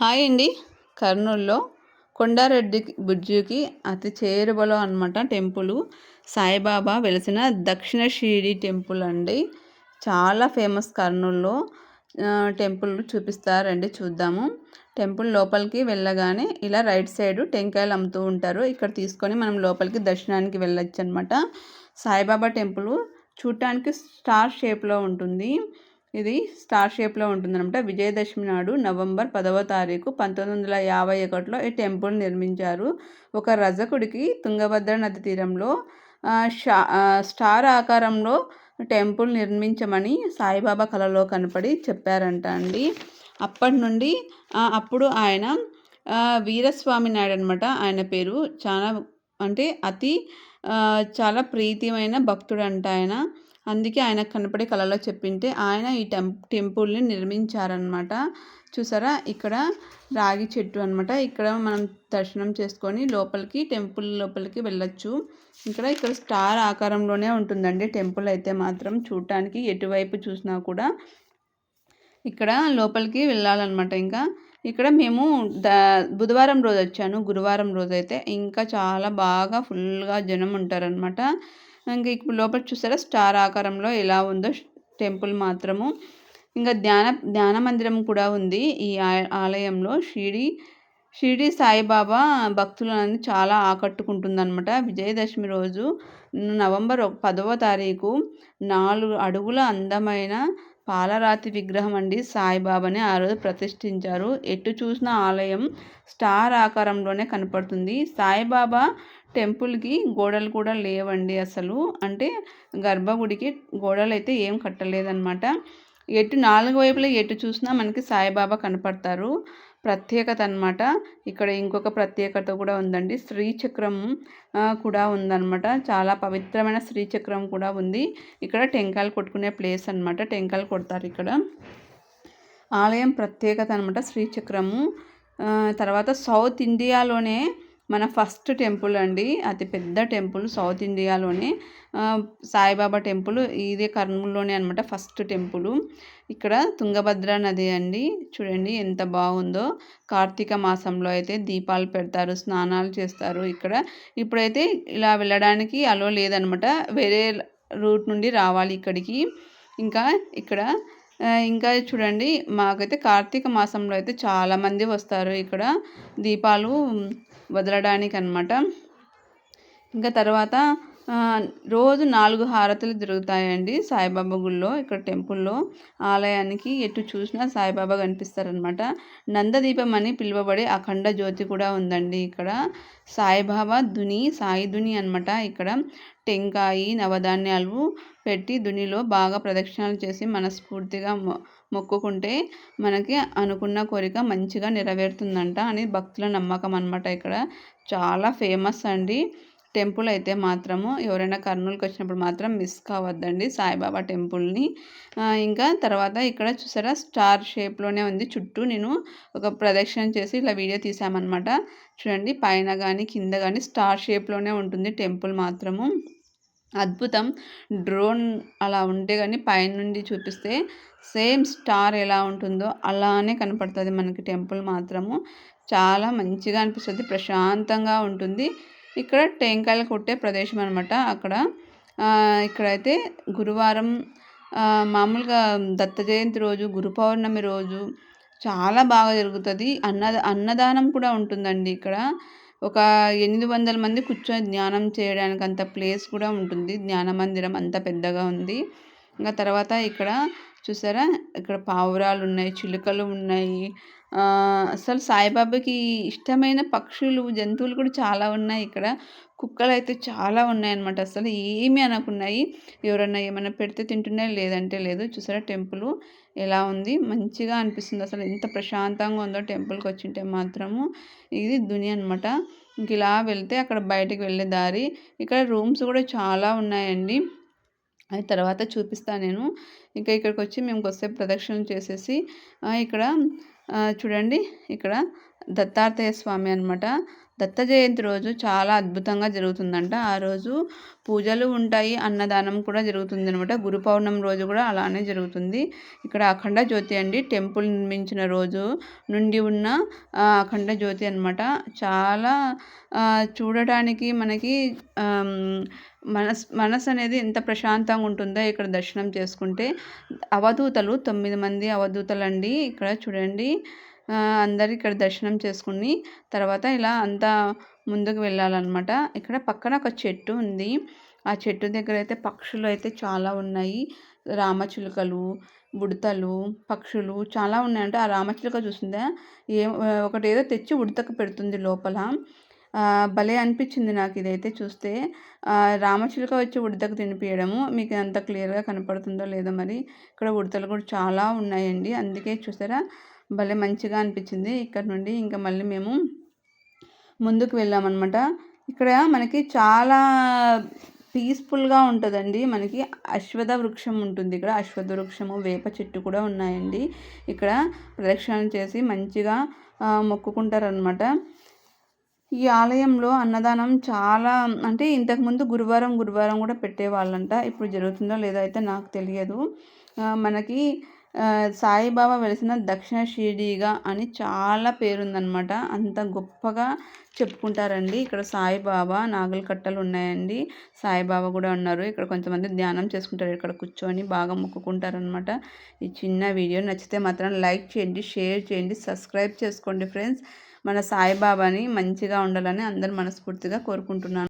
Hi అండి. కర్నూలులో కొండారెడ్డి బుజ్జుకి అతి చేరువలో అనమాట టెంపుల్. సాయిబాబా వెలిసిన దక్షిణ షిరిడి టెంపుల్ అండి. చాలా ఫేమస్ కర్నూలులో. టెంపుల్ చూపిస్తారండి చూద్దాము. టెంపుల్ లోపలికి వెళ్ళగానే ఇలా రైట్ సైడ్ టెంకాయలు అమ్ముతూ ఉంటారు. ఇక్కడ తీసుకొని మనం లోపలికి దర్శనానికి వెళ్ళొచ్చు అనమాట సాయిబాబా టెంపుల్ చూడటానికి స్టార్ షేప్లో ఉంటుంది. ఇది స్టార్ షేప్లో ఉంటుందన్నమాట. విజయదశమి నాడు నవంబర్ పదవ తారీఖు పంతొమ్మిది వందల యాభై ఒకటిలో ఈ టెంపుల్ నిర్మించారు. ఒక రజకుడికి తుంగభద్ర నది తీరంలో స్టార్ ఆకారంలో టెంపుల్ నిర్మించమని సాయిబాబా కళలో కనపడి చెప్పారంట అండి. అప్పటి నుండి అప్పుడు ఆయన వీరస్వామి నాయుడు అనమాట ఆయన పేరు చాలా అంటే అతి చాలా ప్రీతిమైన భక్తుడు అంట ఆయన. అందుకే ఆయన కనపడే కళలో చెప్పింటే ఆయన ఈ టెం టెంపుల్ని నిర్మించారనమాట చూసారా? ఇక్కడ రాగి చెట్టు అనమాట ఇక్కడ మనం దర్శనం చేసుకొని లోపలికి టెంపుల్ లోపలికి వెళ్ళొచ్చు. ఇక్కడ ఇక్కడ స్టార్ ఆకారంలోనే ఉంటుందండి టెంపుల్ అయితే మాత్రం. చూడటానికి ఎటువైపు చూసినా కూడా ఇక్కడ లోపలికి వెళ్ళాలన్నమాట ఇంకా. ఇక్కడ మేము ద బుధవారం రోజు వచ్చాను. గురువారం రోజు అయితే. ఇంకా చాలా బాగా ఫుల్గా జనం ఉంటారనమాట ఇంకా ఇప్పుడు లోపల చూసారా? స్టార్ ఆకారంలో ఎలా ఉందో టెంపుల్ మాత్రము. ఇంకా ధ్యాన ధ్యాన మందిరం కూడా ఉంది. ఈ ఆలయంలో షిరిడి షిరిడి సాయిబాబా భక్తులను చాలా ఆకట్టుకుంటుందన్నమాట. విజయదశమి రోజు నవంబర్ పదవ తారీఖు నాలుగు అడుగుల అందమైన పాలరాతి విగ్రహం అండి. సాయిబాబాని ఆ రోజు ప్రతిష్ఠించారు. ఎటు చూసిన ఆలయం స్టార్ ఆకారంలోనే కనపడుతుంది. సాయిబాబా టెంపుల్కి గోడలు కూడా లేవండి అసలు. అంటే గర్భగుడికి గోడలు అయితే ఏం కట్టలేదన్నమాట. ఎటు నాలుగు వైపులా ఎటు చూసినా మనకి సాయిబాబా కనపడతారు. ప్రత్యేకత అనమాట ఇక్కడ ఇంకొక ప్రత్యేకత కూడా ఉందండి. శ్రీచక్రం కూడా ఉందన్నమాట. చాలా పవిత్రమైన శ్రీచక్రం కూడా ఉంది. ఇక్కడ టెంకాయలు కొట్టుకునే ప్లేస్ అనమాట టెంకాయలు కొడతారు ఇక్కడ. ఆలయం ప్రత్యేకత అనమాట శ్రీచక్రము. తర్వాత సౌత్ ఇండియాలోనే మన ఫస్ట్ టెంపుల్ అండి అతి పెద్ద టెంపుల్ సౌత్ ఇండియాలోనే. సాయిబాబా టెంపుల్ ఇదే కర్నూలులోనే అనమాట ఫస్ట్ టెంపుల్. ఇక్కడ తుంగభద్ర నది అండి చూడండి ఎంత బాగుందో. కార్తీక మాసంలో అయితే దీపాలు పెడతారు స్నానాలు చేస్తారు ఇక్కడ. ఇప్పుడైతే ఇలా వెళ్ళడానికి అలో లేదనమాట వేరే రూట్ నుండి రావాలి ఇక్కడికి. ఇంకా ఇక్కడ ఇంకా చూడండి మాకైతే కార్తీక మాసంలో అయితే చాలామంది వస్తారు ఇక్కడ. దీపాలు వదలడానికి అనమాట ఇంకా తర్వాత రోజు నాలుగు హారతులు జరుగుతాయండి సాయిబాబా గుళ్ళో ఇక్కడ టెంపుల్లో. ఆలయానికి ఎటు చూసినా సాయిబాబా కనిపిస్తారనమాట నందదీపం అని పిలువబడే అఖండ జ్యోతి కూడా ఉందండి ఇక్కడ. సాయిబాబా దుని సాయి దుని అనమాట ఇక్కడ. టెంకాయి నవధాన్యాలు పెట్టి దునిలో బాగా ప్రదక్షిణాలు చేసి మనస్ఫూర్తిగా మొక్కుకుంటే మనకి అనుకున్న కోరిక మంచిగా నెరవేరుతుందంట అని భక్తుల నమ్మకం అనమాట ఇక్కడ. చాలా ఫేమస్ అండి. టెంపుల్ అయితే మాత్రము ఎవరైనా కర్నూలుకి వచ్చినప్పుడు మాత్రం మిస్ కావద్దండి సాయిబాబా టెంపుల్ని. ఇంకా తర్వాత ఇక్కడ చూసారా స్టార్ షేప్లోనే ఉంది. చుట్టూ నేను ఒక ప్రదక్షిణ చేసి ఇలా వీడియో తీసామన్నమాట. చూడండి పైన కానీ కింద కానీ స్టార్ షేప్లోనే ఉంటుంది టెంపుల్ మాత్రము. అద్భుతం. డ్రోన్ అలా ఉంటే కానీ పైనుండి చూపిస్తే సేమ్ స్టార్ ఎలా ఉంటుందో అలానే కనపడుతుంది మనకి టెంపుల్ మాత్రము. చాలా మంచిగా అనిపిస్తుంది. ప్రశాంతంగా ఉంటుంది. ఇక్కడ టెంకాయలు కొట్టే ప్రదేశం అనమాట అక్కడ ఇక్కడైతే గురువారం మామూలుగా దత్త జయంతి రోజు గురు పౌర్ణమి రోజు చాలా బాగా జరుగుతుంది. అన్న అన్నదానం కూడా ఉంటుందండి ఇక్కడ. ఒక ఎనిమిది వందల మంది కూర్చొని ధ్యానం చేయడానికి అంత ప్లేస్ కూడా ఉంటుంది. ధ్యాన మందిరం అంత పెద్దగా ఉంది. ఇంకా తర్వాత ఇక్కడ చూసారా? ఇక్కడ పావురాలు ఉన్నాయి చిలుకలు ఉన్నాయి అసలు సాయిబాబాకి ఇష్టమైన పక్షులు జంతువులు కూడా చాలా ఉన్నాయి ఇక్కడ. కుక్కలు అయితే చాలా ఉన్నాయన్నమాట. అసలు ఏమి అనకున్నాయి. ఎవరన్నా ఏమైనా పెడితే తింటున్నాయి లేదంటే లేదు. చూసారా టెంపుల్ ఎలా ఉంది? మంచిగా అనిపిస్తుంది. అసలు ఎంత ప్రశాంతంగా ఉందో టెంపుల్కి వచ్చింటే మాత్రము. ఇది దుని అనమాట ఇంక ఇలా వెళ్తే అక్కడ బయటికి వెళ్ళే దారి. ఇక్కడ రూమ్స్ కూడా చాలా ఉన్నాయండి. అది తర్వాత చూపిస్తాను నేను. ఇంకా ఇక్కడికి వచ్చి మేము కొద్దిసేపు ప్రదక్షిణలు చేసేసి ఇక్కడ చూడండి ఇక్కడ దత్తాత్రేయ స్వామి అనమాట దత్త జయంతి రోజు చాలా అద్భుతంగా జరుగుతుందంట. ఆ రోజు పూజలు ఉంటాయి అన్నదానం కూడా జరుగుతుంది అనమాట గురు పౌర్ణమి రోజు కూడా అలానే జరుగుతుంది. ఇక్కడ అఖండ జ్యోతి అండి. టెంపుల్ నిర్మించిన రోజు నుండి ఉన్న అఖండ జ్యోతి అనమాట చాలా చూడటానికి మనకి మనస్ మనసు అనేది ఎంత ప్రశాంతంగా ఉంటుందో ఇక్కడ దర్శనం చేసుకుంటే. అవధూతలు తొమ్మిది మంది అవధూతలు అండి ఇక్కడ చూడండి. అందరు ఇక్కడ దర్శనం చేసుకుని తర్వాత ఇలా అంతా ముందుకు వెళ్ళాలన్నమాట. ఇక్కడ పక్కన ఒక చెట్టు ఉంది. ఆ చెట్టు దగ్గర అయితే పక్షులు అయితే చాలా ఉన్నాయి. రామచిలుకలు ఉడతలు పక్షులు చాలా ఉన్నాయంటే ఆ రామచిలుక చూసిందా? ఏ ఒకటి ఏదో తెచ్చి ఉడతకు పెడుతుంది లోపల. భలే అనిపించింది నాకు ఇదైతే చూస్తే. రామచిలుక వచ్చి ఉడతకు తినిపించడము మీకు అంత క్లియర్గా కనపడుతుందో లేదో మరి ఇక్కడ ఉడతలు కూడా చాలా ఉన్నాయండి. అందుకే చూసారా? భలే మంచిగా అనిపించింది. ఇక్కడ నుండి ఇంకా మళ్ళీ మేము ముందుకు వెళ్ళామన్నమాట. ఇక్కడ మనకి చాలా పీస్ఫుల్గా ఉంటుందండి. మనకి అశ్వథ వృక్షం ఉంటుంది. ఇక్కడ అశ్వథ వృక్షము వేప చెట్టు కూడా ఉన్నాయండి. ఇక్కడ ప్రదక్షిణ చేసి మంచిగా మొక్కుకుంటారనమాట ఈ ఆలయంలో అన్నదానం చాలా అంటే ఇంతకుముందు గురువారం గురువారం కూడా పెట్టేవాళ్ళంట. ఇప్పుడు జరుగుతుందో లేదో అయితే నాకు తెలియదు. మనకి సాయిబాబా వెలిసిన దక్షిణ షిరిడీగా అని చాలా పేరుందనమాట అంత గొప్పగా చెప్పుకుంటారండి. ఇక్కడ సాయిబాబా నాగల కట్టలు ఉన్నాయండి. సాయిబాబా కూడా ఉన్నారు. ఇక్కడ కొంతమంది ధ్యానం చేసుకుంటారు. ఇక్కడ కూర్చొని బాగా మొక్కుకుంటారనమాట ఈ చిన్న వీడియో నచ్చితే మాత్రం లైక్ చేయండి షేర్ చేయండి సబ్స్క్రైబ్ చేసుకోండి ఫ్రెండ్స్. మన సాయిబాబాని మంచిగా ఉండాలని అందరు మనస్ఫూర్తిగా కోరుకుంటున్నాను.